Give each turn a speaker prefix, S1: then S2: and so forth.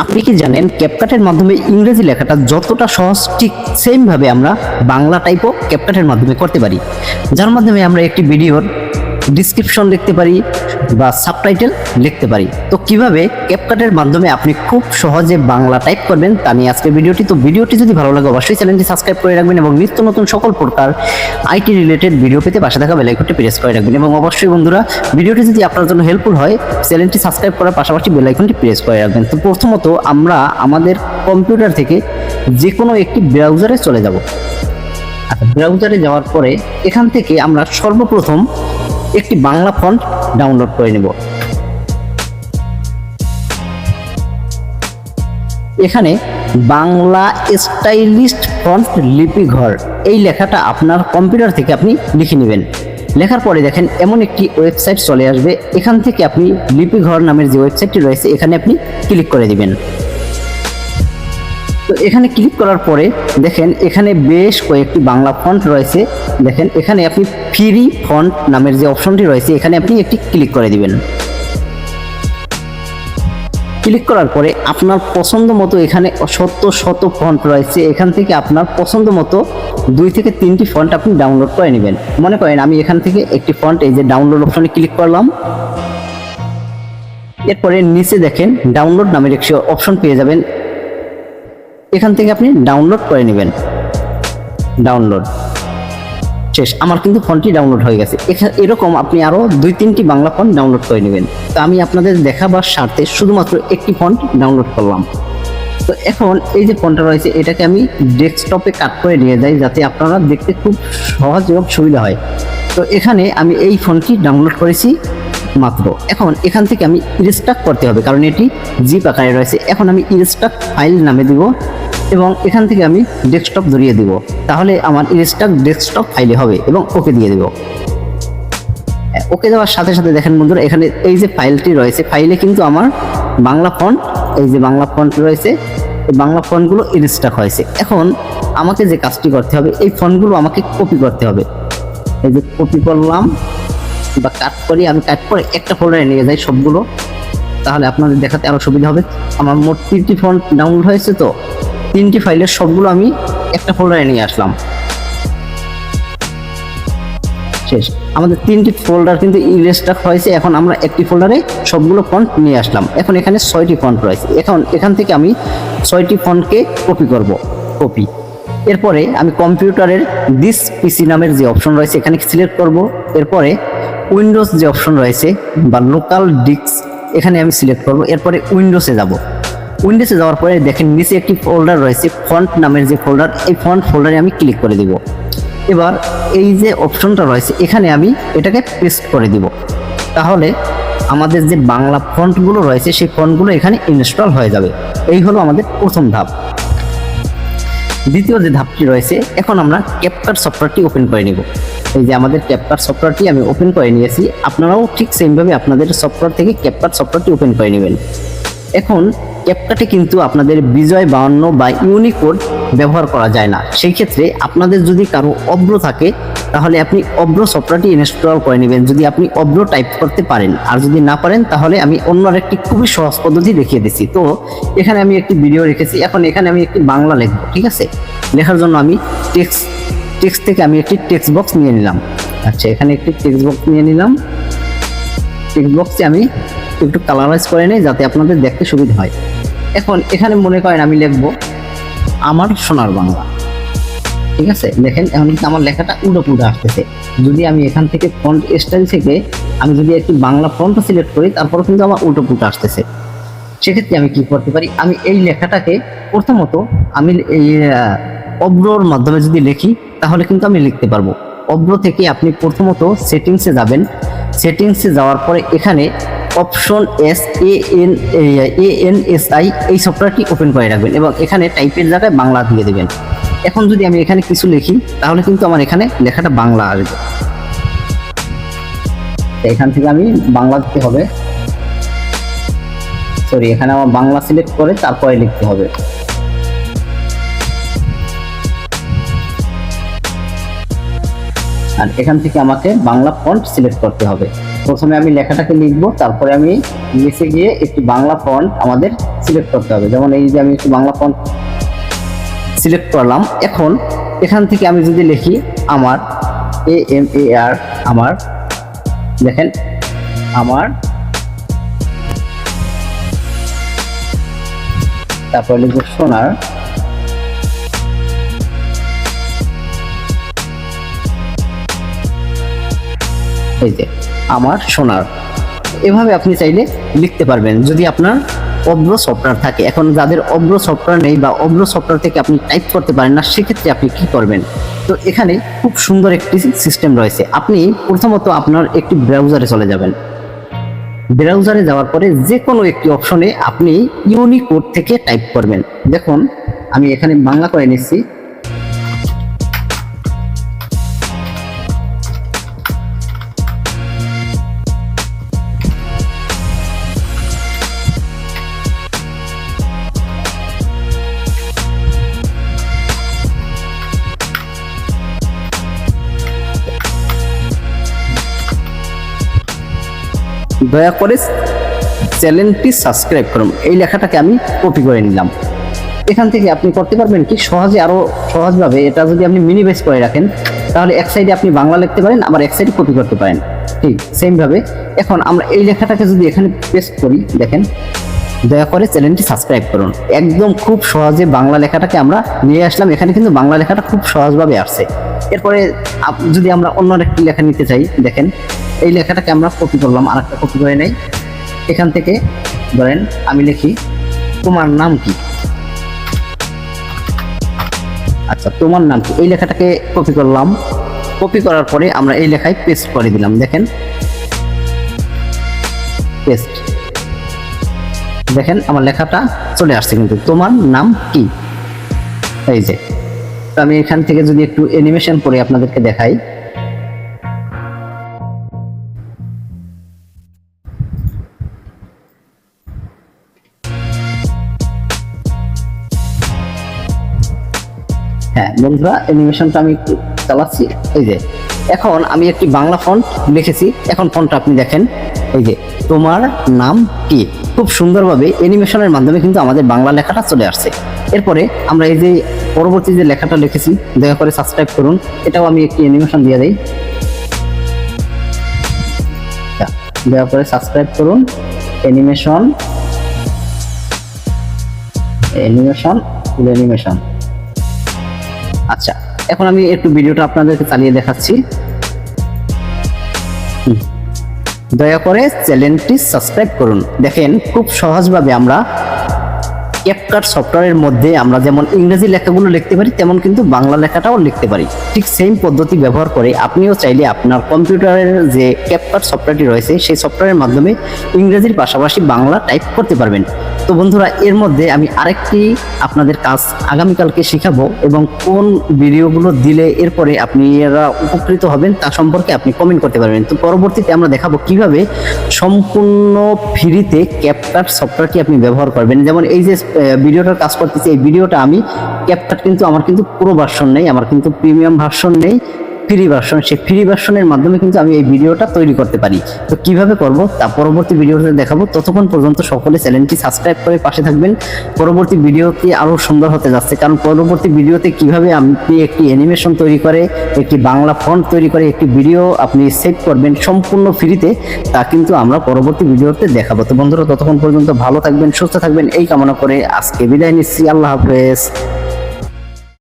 S1: আপনি কি জানেন ক্যাপকাটের মাধ্যমে ইংরেজি লেখাটা যতটা সহজ, ঠিক সেমভাবে আমরা বাংলা টাইপও ক্যাপকাটের মাধ্যমে করতে পারি? যার মাধ্যমে আমরা একটি ভিডিওর ডিসক্রিপশন লিখতে পারি বা সাবটাইটেল লিখতে পারি। তো কীভাবে ক্যাপকাটের মাধ্যমে আপনি খুব সহজে বাংলা টাইপ করবেন তা নিয়ে আজকে ভিডিওটি তো ভিডিওটি যদি ভালো লাগে, অবশ্যই চ্যানেলটি সাবস্ক্রাইব করে রাখবেন এবং নিত্য নতুন সকল প্রকার আইটি রিলেটেড ভিডিও পেতে পাশে থাকা বেলাইকনটি প্রেস করে রাখবেন। এবং অবশ্যই বন্ধুরা ভিডিওটি যদি আপনার জন্য হেল্পফুল হয় চ্যানেলটি সাবস্ক্রাইব করার পাশাপাশি বেলাইকনটি প্রেস করে রাখবেন। তো প্রথমত আমরা আমাদের কম্পিউটার থেকে যে কোনো একটি ব্রাউজারে চলে যাব। আচ্ছা ব্রাউজারে যাওয়ার পরে এখান থেকে আমরা সর্বপ্রথম একটি বাংলা ফন্ট ডাউনলোড করে নেব। এখানে বাংলা স্টাইলিস্ট ফন্ট লিপি ঘর, এই লেখাটা আপনার কম্পিউটার থেকে আপনি লিখে নেবেন। লেখার পরে দেখেন এমন একটি ওয়েবসাইট চলে আসবে, এখান থেকে আপনি লিপি ঘর নামের যে ওয়েবসাইটটি রয়েছে, এখানে আপনি ক্লিক করে দিবেন। তো এখানে ক্লিক করার পরে দেখেন এখানে বেশ কয়েকটি বাংলা ফন্ট রয়েছে। দেখেন এখানে আপনি ফ্রি ফন্ট নামের যে অপশনটি রয়েছে, এখানে আপনি একটি ক্লিক করে দিবেন। ক্লিক করার পরে আপনার পছন্দ মতো এখানে শত শত ফন্ট রয়েছে। এখান থেকে আপনার পছন্দ মতো দুই থেকে তিনটি ফন্ট আপনি ডাউনলোড করে নেবেন। মনে করেন আমি এখান থেকে একটি ফন্ট এই যে ডাউনলোড অপশনে ক্লিক করলাম। এরপরে নিচে দেখেন ডাউনলোড নামের একটি অপশন পেয়ে যাবেন। এখান থেকে আপনি ডাউনলোড করে নেবেন। ডাউনলোড শেষ, আমার কিন্তু ফোনটি ডাউনলোড হয়ে গেছে। এরকম আপনি আরও দুই, তিনটি বাংলা ফোন ডাউনলোড করে নেবেন। তো আমি আপনাদের দেখাবার স্বার্থে শুধুমাত্র একটি ফন্ট ডাউনলোড করলাম। তো এখন এই যে ফোনটা রয়েছে, এটাকে আমি ডেস্কটপে কাট করে নিয়ে যাই যাতে আপনারা দেখতে খুব সহজ এবং সুবিধা হয়। তো এখানে আমি এই ফোনটি ডাউনলোড করেছি। মাত্র। এখন এখান থেকে আমি ইনস্টাক করতে হবে, কারণ এটি জিপ আকারে রয়েছে। এখন আমি ইনস্টাক ফাইল নামে দিব এবং এখান থেকে আমি ডেস্কটপ ধরিয়ে দিব। তাহলে আমার ইনস্টাক ডেস্কটপ ফাইলে হবে এবং ওকে দিয়ে দেবো। ওকে দেওয়ার সাথে সাথে দেখেন বন্ধুরা, এখানে এই যে ফাইলটি রয়েছে ফাইলে কিন্তু আমার বাংলা ফন্ট এই যে বাংলা ফন্ট রয়েছে, এই বাংলা ফন্টগুলো ইনস্টাক হয়েছে। এখন আমাকে যে কাজটি করতে হবে, এই ফন্টগুলো আমাকে কপি করতে হবে। এই যে কপি করলাম বা কাট করি, আমি কাট করে একটা ফোল্ডারে নিয়ে যাই সবগুলো, তাহলে আপনাদের দেখাতে আরও সুবিধা হবে। আমার মোট তিনটি ফন্ট ডাউনলোড হয়েছে তো, তিনটি ফাইলের সবগুলো আমি একটা ফোল্ডারে নিয়ে আসলাম। শেষ। আমাদের তিনটি ফোল্ডার কিন্তু ইরেস্টাক হয়েছে, এখন আমরা একটি ফোল্ডারে সবগুলো ফন্ট নিয়ে আসলাম। এখন এখানে ছয়টি ফন্ট রয়েছে। এখন এখান থেকে আমি ছয়টি ফন্টকে কপি করব। কপি এরপরে আমি কম্পিউটারের দিস পিসি নামের যে অপশন রয়েছে, এখানে সিলেক্ট করব। এরপরে উইন্ডোজ যে অপশন রয়েছে বা লোকাল ডিস্ক, এখানে আমি সিলেক্ট করব। এরপরে উইন্ডোজে যাব। উইন্ডোজে যাওয়ার পরে দেখেন নিচে একটি ফোল্ডার রয়েছে ফন্ট নামের যে ফোল্ডার এই ফন্ট ফোল্ডারে আমি ক্লিক করে দিব। এবার এই যে অপশনটা রয়েছে, এখানে আমি এটাকে পেস্ট করে দিব। তাহলে আমাদের যে বাংলা ফন্টগুলো রয়েছে, সেই ফন্টগুলো এখানে ইনস্টল হয়ে যাবে। এই হলো আমাদের প্রথম ধাপ। দ্বিতীয় যে ধাপটি রয়েছে, এখন আমরা ক্যাপকার সফটওয়্যারটি ওপেন করে নেব। এই যে আমাদের ক্যাপকার সফটওয়্যারটি আমি ওপেন করে নিয়েছি, আপনারাও ঠিক সেমভাবে আপনাদের সফটওয়্যার থেকে ক্যাপকার সফটওয়্যারটি ওপেন করে নেবেন। এখন ক্যাপকাটে কিন্তু আপনাদের বিজয় বাউন্ন বা ইউনিকোড ব্যবহার করা যায় না। সেই ক্ষেত্রে আপনাদের যদি কারও অব্র থাকে, তাহলে আপনি অব্র সফটওয়্যারটি ইনস্টল করে নেবেন। যদি আপনি অব্র টাইপ করতে পারেন, আর যদি না পারেন, তাহলে আমি অন্য একটি খুবই সহজ পদ্ধতি দেখিয়ে দিচ্ছি। তো, এখানে আমি একটি ভিডিও রেখেছি। এখন এখানে আমি একটি বাংলা লিখব, ঠিক আছে? লেখার জন্য আমি টেক্সট টেক্সট থেকে আমি একটি টেক্সট বক্স নিয়ে নিলাম। আচ্ছা এখানে একটি টেক্সট বক্স নিয়ে নিলাম। টেক্সট বক্সে আমি একটু কালারাইজ করে নিই, যাতে আপনাদের দেখতে সুবিধা হয়। এখন এখানে মনে করেন আমি লিখব আমার সোনার বাংলা। ঠিক আছে? দেখেন, এখন কিন্তু আমার লেখাটা উল্টো পুল্টো আসতেছে। যদি আমি এখান থেকে ফন্ট স্টাইল থেকে আমি যদি একটি বাংলা ফন্ট সিলেক্ট করি, তারপর কিন্তু আমার উল্টো পুল্টো আসতেছে। সেক্ষেত্রে আমি কি করতে পারি? আমি এই লেখাটাকে প্রথমত আমি এই অব্রর মাধ্যমে যদি লিখি, তাহলে কিন্তু আমি লিখতে পারব। অব্র থেকে আপনি প্রথমত সেটিংসে যাবেন। সেটিংসে যাওয়ার পরে এখানে option S, A, N A N, S, I, এই সফটওয়্যারটি ওপেন করে রাখবেন এবং এখানে টাইপের জায়গায় বাংলা দিয়ে দেবেন। এখন যদি আমি এখানে কিছু লিখি, তাহলে কিন্তু আমার এখানে লেখাটা বাংলা আসবে। এখান থেকে আমি বাংলা দিতে হবে। সরি এখানে আমার বাংলা সিলেক্ট করে তারপরে লিখতে হবে। আর এখান থেকে আমাকে বাংলা ফন্ট সিলেক্ট করতে হবে। প্রথমে আমি লেখাটাকে লিখব, তারপরে আমি নিচে গিয়ে একটি বাংলা ফন্ট আমাদের সিলেক্ট করতে হবে। যেমন এই যে আমি একটু বাংলা ফন্ট সিলেক্ট করলাম, এখন এখান থেকে আমি যদি লিখি আমার এ এম এ আর আমার, দেখেন, আমার, তারপর লিখব সোনার, এই যে আমার সোনার। এভাবে আপনি চাইলে লিখতে পারবেন, যদি আপনার অব্র সফটওয়্যার থাকে। এখন যাদের অব্র সফটওয়্যার নেই বা অব্র সফটওয়্যার থেকে আপনি টাইপ করতে পারেন না, সেক্ষেত্রে আপনি কি করবেন? তো এখানে খুব সুন্দর একটি সিস্টেম রয়েছে। আপনি প্রথমত আপনার একটি ব্রাউজারে চলে যাবেন। ব্রাউজারে যাওয়ার পরে যে কোনো একটি অপশনে আপনি ইউনিকোড থেকে টাইপ করবেন। দেখুন, আমি এখানে বাংলা করে নিচ্ছি। দয়া করে চ্যানেলটি সাবস্ক্রাইব করুন। এই লেখাটাকে আমি কপি করে নিলাম। এখান থেকে আপনি করতে পারবেন কি, সহজে আরও সহজভাবে এটা যদি আপনি মিনি বেস করে রাখেন, তাহলে এক সাইডে আপনি বাংলা লিখতে পারেন, আবার এক সাইডে কপি করতে পারেন। ঠিক সেমভাবে এখন আমরা এই লেখাটাকে যদি এখানে পেস্ট করি, দেখেন দয়া করে চ্যানেলটি সাবস্ক্রাইব করুন। একদম খুব সহজে বাংলা লেখাটাকে আমরা নিয়ে আসলাম। এখানে কিন্তু বাংলা লেখাটা খুব সহজভাবে আসছে। এরপরে যদি আমরা অন্য একটি লেখা নিতে চাই, দেখেন, এই লেখাটাকে আমরা কপি করলাম আর একটা কপি করে নেই। এখান থেকে ধরেন, আমি লিখি, তোমার নাম কি? আচ্ছা তোমার নাম কি? এই লেখাটাকে কপি করলাম। কপি করার পরে আমরা এই লেখায় পেস্ট করে দিলাম। দেখেন পেস্ট দেখেন আমার লেখাটা চলে আসছে কিন্তু তোমার নাম কি? এই যে, আমি এখান থেকে যদি একটু অ্যানিমেশন করে আপনাদেরকে দেখাই। হ্যাঁ বন্ধুরা অ্যানিমেশনটা আমি একটু চালাচ্ছি। এই যে, এখন আমি একটি বাংলা ফন্ট লিখেছি। এখন ফন্টটা আপনি দেখেন। এই যে তোমার নাম কি? খুব সুন্দরভাবে অ্যানিমেশনের মাধ্যমে কিন্তু আমাদের বাংলা লেখাটা চলে আসছে। এরপরে আমরা এই যে পরবর্তী যে লেখাটা লিখেছি দয়া করে সাবস্ক্রাইব করুন। এটাও আমি একটি অ্যানিমেশন দিয়ে দিই। আচ্ছা, দয়া করে সাবস্ক্রাইব করুন। অ্যানিমেশন অ্যানিমেশন ফুল অ্যানিমেশন আচ্ছা এখন আমি একটু ভিডিওটা আপনাদেরকে চালিয়ে দেখাচ্ছি। হুম। দয়া করে চ্যানেলটি সাবস্ক্রাইব করুন। দেখেন খুব সহজভাবে আমরা ক্যাপকাট সফটওয়্যারের মধ্যে আমরা যেমন ইংরেজি লেখাগুলো লিখতে পারি, তেমন কিন্তু বাংলা লেখাটাও লিখতে পারি। ঠিক সেম পদ্ধতি ব্যবহার করে আপনিও চাইলে আপনার কম্পিউটারের যে ক্যাপকাট সফটওয়্যারটি রয়েছে, সেই সফটওয়্যারের মাধ্যমে ইংরেজির পাশাপাশি বাংলা টাইপ করতে পারবেন। তো বন্ধুরা, এর মধ্যে আমি আরেকটি আপনাদের কাজ আগামীকালকে শিখাবো এবং কোন ভিডিওগুলো দিলে এরপরে আপনি এরা উপকৃত হবেন তা সম্পর্কে আপনি কমেন্ট করতে পারবেন। তো পরবর্তীতে আমরা দেখাবো কীভাবে সম্পূর্ণ ফ্রিতে ক্যাপকাট সফটওয়্যারটি আপনি ব্যবহার করবেন। যেমন এই যে ভিডিওটার কাজ করতেছি। এই ভিডিওটা আমি ক্যাপকাট কিন্তু আমার কিন্তু পুরো ভার্সন নেই, আমার কিন্তু প্রিমিয়াম ভার্সন নেই। ফ্রি ভার্সন সেই ফ্রি ভার্সনের মাধ্যমে কিন্তু আমি এই ভিডিওটা তৈরি করতে পারি। তো কীভাবে করব? তা পরবর্তী ভিডিওতে দেখাবো। ততক্ষণ পর্যন্ত সকলে চ্যানেলটি সাবস্ক্রাইব করে পাশে থাকবেন। পরবর্তী ভিডিওটি আরও সুন্দর হতে যাচ্ছে। কারণ পরবর্তী ভিডিওতে কীভাবে আপনি একটি অ্যানিমেশন তৈরি করে, একটি বাংলা ফন্ট তৈরি করে, একটি ভিডিও আপনি সেভ করবেন সম্পূর্ণ ফ্রিতে তা কিন্তু আমরা পরবর্তী ভিডিওতে দেখাবো। তো বন্ধুরা, ততক্ষণ পর্যন্ত ভালো থাকবেন, সুস্থ থাকবেন। এই কামনা করে আজকে বিদায় নিচ্ছি। আল্লাহ হাফেজ।